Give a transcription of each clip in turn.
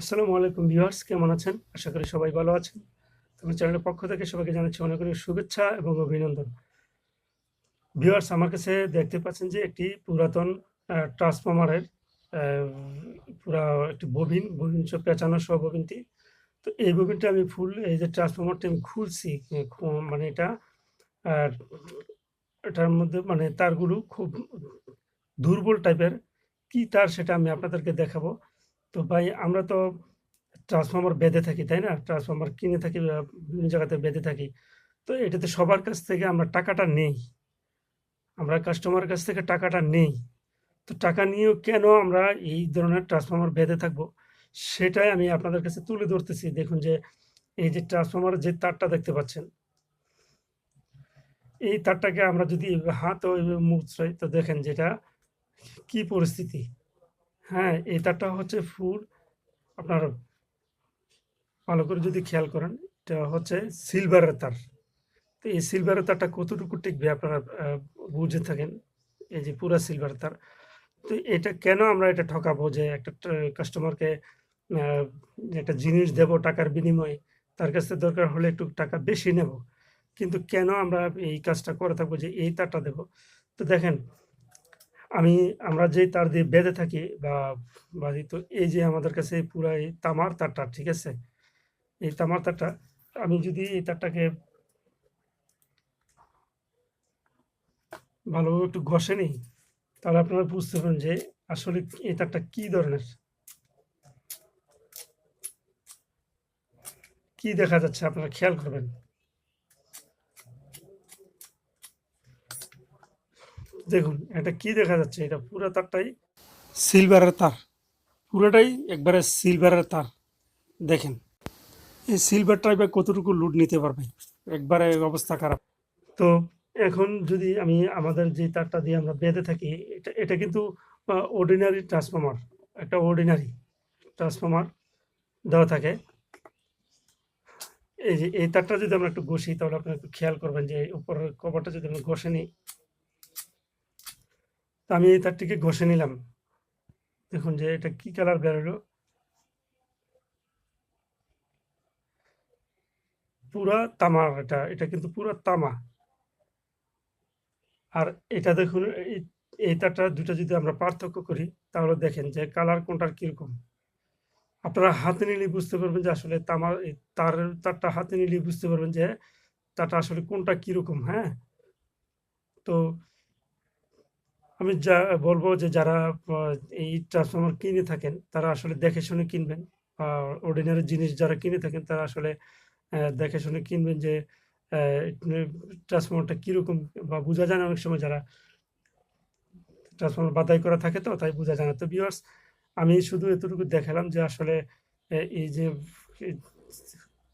আসসালামু আলাইকুম ভিউয়ার্স, কেমন আছেন? আশা করি সবাই ভালো আছেন। তোমার চ্যানেলের পক্ষ থেকে সবাইকে জানাচ্ছি অনেক অনেক শুভেচ্ছা এবং অভিনন্দন। ভিউয়ার্স, আমার কাছে দেখতে পাচ্ছেন যে একটি পুরাতন ট্রান্সফরমারের পুরা একটি ববিন ববিন সব পেঁচানো সহ ববিনটি। তো এই ববিনটা আমি ফুল, এই যে ট্রান্সফরমারটি আমি খুলছি মানে এটা এটার মধ্যে মানে তারগুলো খুব দুর্বল টাইপের। কি তার সেটা আমি আপনাদেরকে দেখাবো। তো ভাই, আমরা তো ট্রান্সফর্মার বেঁধে থাকি, তাই না? ট্রান্সফর্মার কিনে থাকি বিভিন্ন জায়গাতে বেঁধে থাকি। তো এটাতে সবার কাছ থেকে আমরা টাকাটা নেই। আমরা কাস্টমারের কাছ থেকে টাকাটা নেই। তো টাকা নিয়েও কেন আমরা এই ধরনের ট্রান্সফর্মার বেঁধে থাকব? সেটাই আমি আপনাদের কাছে তুলে ধরতেছি। দেখুন যে, এই যে ট্রান্সফর্মারের যে তারটা দেখতে পাচ্ছেন, এই তারটাকে আমরা যদি হাত মুচড়াই তো দেখেন যেটা কি পরিস্থিতি। হ্যাঁ তারটা হচ্ছে ফুল আপনার ভালো করে যদি খেয়াল করেন, এটা হচ্ছে সিলভারের তার। তো এই সিলভারের তারটা কতটুকু টিকবে আপনারা বুঝে থাকেন? এই যে পুরা সিলভার তার। তো এটা কেন আমরা এটা ঠকাবো যে একটা কাস্টমারকে একটা জিনিস দেব টাকার বিনিময়ে, তার কাছ দরকার হলে একটু টাকা বেশি নেব। কিন্তু কেন আমরা এই কাজটা করে থাকব যে এই তারটা দেব? তো দেখেন আমি, আমরা যে তার দিয়ে বেঁধে থাকি বা তো, এই যে আমাদের কাছে পুরা এই তামার তারটা, ঠিক আছে? এই তামার তারটা, আমি যদি এই তারটাকে ভালোভাবে একটু ঘষে নিই, তাহলে আপনারা বুঝতে পারেন যে আসলে এই তারটা কি ধরনের। কি দেখা যাচ্ছে, আপনারা খেয়াল করবেন। দেখুন এটা কি দেখা যাচ্ছে? এটা পুরো তারটাই সিলভারের তার। পুরোটাই একবারে সিলভারের তার। দেখেন এই সিলভারটা এবার কতটুকু লুট নিতে পারবে? একবারে অবস্থা খারাপ। তো এখন যদি আমি আমাদের যে তারটা দিয়ে আমরা বেঁধে থাকি এটা এটা কিন্তু অর্ডিনারি ট্রান্সফর্মার একটা অর্ডিনারি ট্রান্সফর্মার দেওয়া থাকে। এই যে এই তারটা যদি আমরা একটু ঘষি তাহলে আপনি একটু খেয়াল করবেন যে উপরের কভারটা যদি আমরা ঘষে নিই আমি এই তারটিকে ঘষে নিলাম। দেখুন যে এটা কি কালার বেরোলো পুরা তামার এটা এটা কিন্তু পুরা তামা। আর এটা দেখুন, এই তারটা দুটো যদি আমরা পার্থক্য করি, তাহলে দেখেন যে কালার কোনটার কীরকম। আপনারা হাতে নিলে বুঝতে পারবেন যে আসলে তামার তার, তারটা হাতে নিলে বুঝতে পারবেন যে তারটা আসলে কোনটা কীরকম হ্যাঁ? তো আমি যা বলব যে যারা এই ট্রান্সফর্মার কিনে থাকেন, তারা আসলে দেখে শুনে কিনবেন। অর্ডিনারি জিনিস যারা কিনে থাকেন, তারা আসলে দেখে শুনে কিনবেন যে ট্রান্সফর্মারটা কীরকম বা বোঝা যায় না অনেক সময় যারা ট্রান্সফর্মার বাদাই করা থাকে তো, তাই বোঝা যায় না। তো ভিউয়ার্স আমি শুধু এতটুকু দেখালাম যে আসলে এই যে,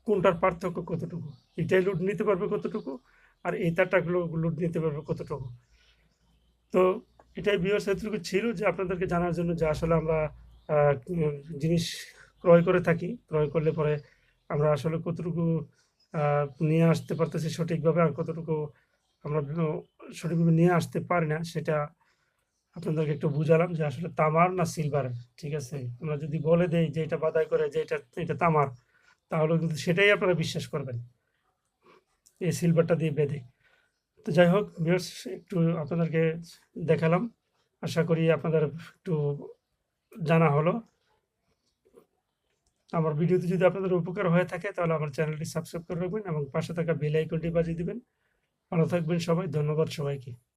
কোনটার পার্থক্য কতটুকু? এটাই লুট নিতে পারবে কতটুকু? আর এই তারটাগুলো লুট নিতে পারবে কতটুকু? তো এটাই ভিউয়ার্স এতটুকু ছিল যে আপনাদেরকে জানার জন্য যে আসলে আমরা জিনিস ক্রয় করে থাকি। ক্রয় করলে পরে আমরা আসলে কতটুকু নিয়ে আসতে পারতেছি সঠিকভাবে আর কতটুকু আমরা সঠিকভাবে নিয়ে আসতে পারি না, সেটা আপনাদেরকে একটু বুঝালাম যে আসলে তামার না সিলভারের, ঠিক আছে? আমরা যদি বলে দেই যে এটা বাদাই করে, যে এটা এটা তামার, তাহলে কিন্তু সেটাই আপনারা বিশ্বাস করবেন। এই সিলভারটা দিয়ে বেঁধে। তো যাই হোক ভিউয়ার্স একটু আপনাদেরকে দেখালাম। আশা করি আপনাদের একটু জানা হলো। আমার ভিডিওতে যদি আপনাদের উপকার হয়ে থাকে, তাহলে আমার চ্যানেলটি সাবস্ক্রাইব করে রাখবেন এবং পাশে থাকা বেল আইকনটি বাজিয়ে দিবেন। ভালো থাকবেন সবাই, ধন্যবাদ সবাইকে।